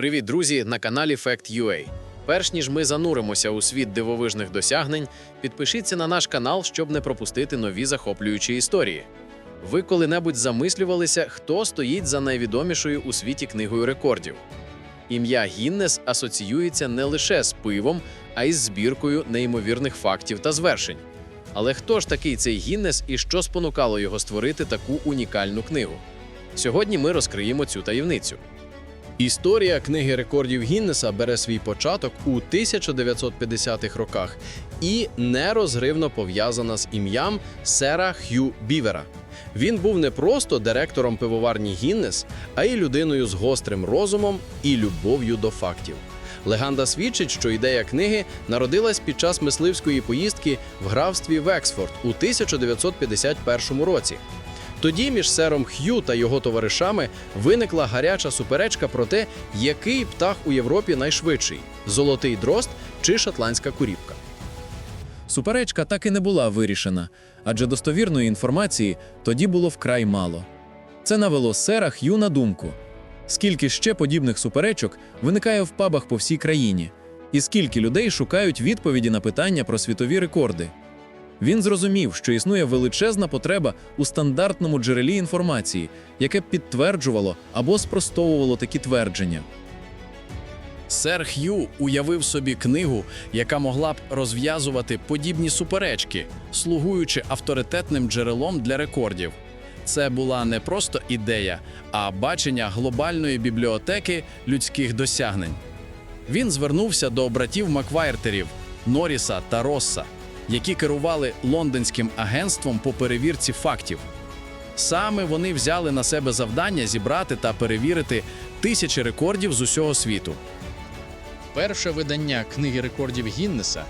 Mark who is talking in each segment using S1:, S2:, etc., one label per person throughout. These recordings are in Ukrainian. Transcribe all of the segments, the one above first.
S1: Привіт, друзі, на каналі Fact.ua. Перш ніж ми зануримося у світ дивовижних досягнень, підпишіться на наш канал, щоб не пропустити нові захоплюючі історії. Ви коли-небудь замислювалися, хто стоїть за найвідомішою у світі книгою рекордів? Ім'я Гіннес асоціюється не лише з пивом, а й з збіркою неймовірних фактів та звершень. Але хто ж такий цей Гіннес і що спонукало його створити таку унікальну книгу? Сьогодні ми розкриємо цю таємницю. Історія книги рекордів Гіннеса бере свій початок у 1950-х роках і нерозривно пов'язана з ім'ям сера Х'ю Бівера. Він був не просто директором пивоварні Гіннес, а й людиною з гострим розумом і любов'ю до фактів. Легенда свідчить, що ідея книги народилась під час мисливської поїздки в графстві Вексфорд у 1951 році. Тоді між сером Х'ю та його товаришами виникла гаряча суперечка про те, який птах у Європі найшвидший золотий дрозд чи шотландська куріпка.
S2: Суперечка так і не була вирішена, адже достовірної інформації тоді було вкрай мало. Це навело сера Х'ю на думку. Скільки ще подібних суперечок виникає в пабах по всій країні, і скільки людей шукають відповіді на питання про світові рекорди. Він зрозумів, що існує величезна потреба у стандартному джерелі інформації, яке б підтверджувало або спростовувало такі твердження.
S1: Сер Х'ю уявив собі книгу, яка могла б розв'язувати подібні суперечки, слугуючи авторитетним джерелом для рекордів. Це була не просто ідея, а бачення глобальної бібліотеки людських досягнень. Він звернувся до братів Маквайртерів Норріса та Росса, які керували лондонським агентством по перевірці фактів. Саме вони взяли на себе завдання зібрати та перевірити тисячі рекордів з усього світу.
S3: Перше видання книги рекордів Гіннеса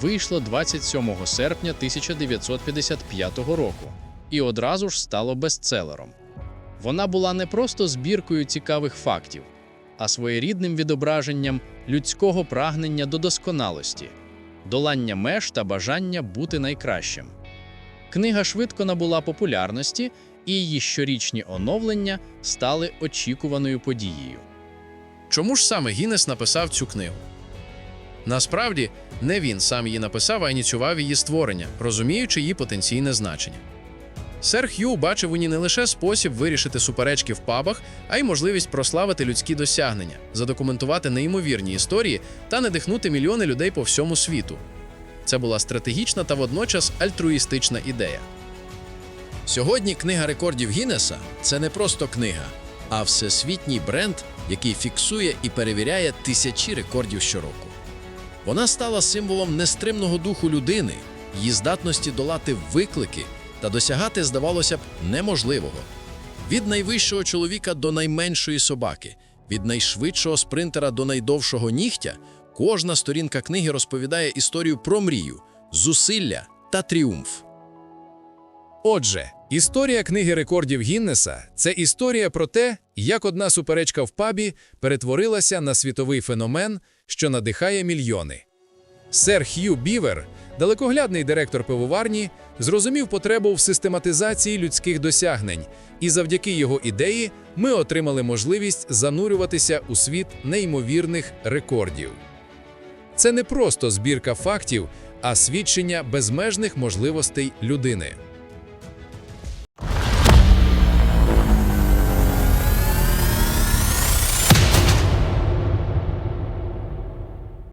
S3: вийшло 27 серпня 1955 року і одразу ж стало бестселером. Вона була не просто збіркою цікавих фактів, а своєрідним відображенням людського прагнення до досконалості, долання меж та бажання бути найкращим. Книга швидко набула популярності, і її щорічні оновлення стали очікуваною подією.
S1: Чому ж саме Гіннес написав цю книгу? Насправді, не він сам її написав, а ініціював її створення, розуміючи її потенційне значення. Сер Х'ю бачив у ній не лише спосіб вирішити суперечки в пабах, а й можливість прославити людські досягнення, задокументувати неймовірні історії та надихнути мільйони людей по всьому світу. Це була стратегічна та водночас альтруїстична ідея.
S4: Сьогодні книга рекордів Гіннеса це не просто книга, а всесвітній бренд, який фіксує і перевіряє тисячі рекордів щороку. Вона стала символом нестримного духу людини, її здатності долати виклики та досягати, здавалося б, неможливого. Від найвищого чоловіка до найменшої собаки, від найшвидшого спринтера до найдовшого нігтя, кожна сторінка книги розповідає історію про мрію, зусилля та тріумф.
S5: Отже, історія книги рекордів Гіннеса це історія про те, як одна суперечка в пабі перетворилася на світовий феномен, що надихає мільйони. Сер Х'ю Бівер, далекоглядний директор пивоварні, зрозумів потребу в систематизації людських досягнень, і завдяки його ідеї ми отримали можливість занурюватися у світ неймовірних рекордів. Це не просто збірка фактів, а свідчення безмежних можливостей людини.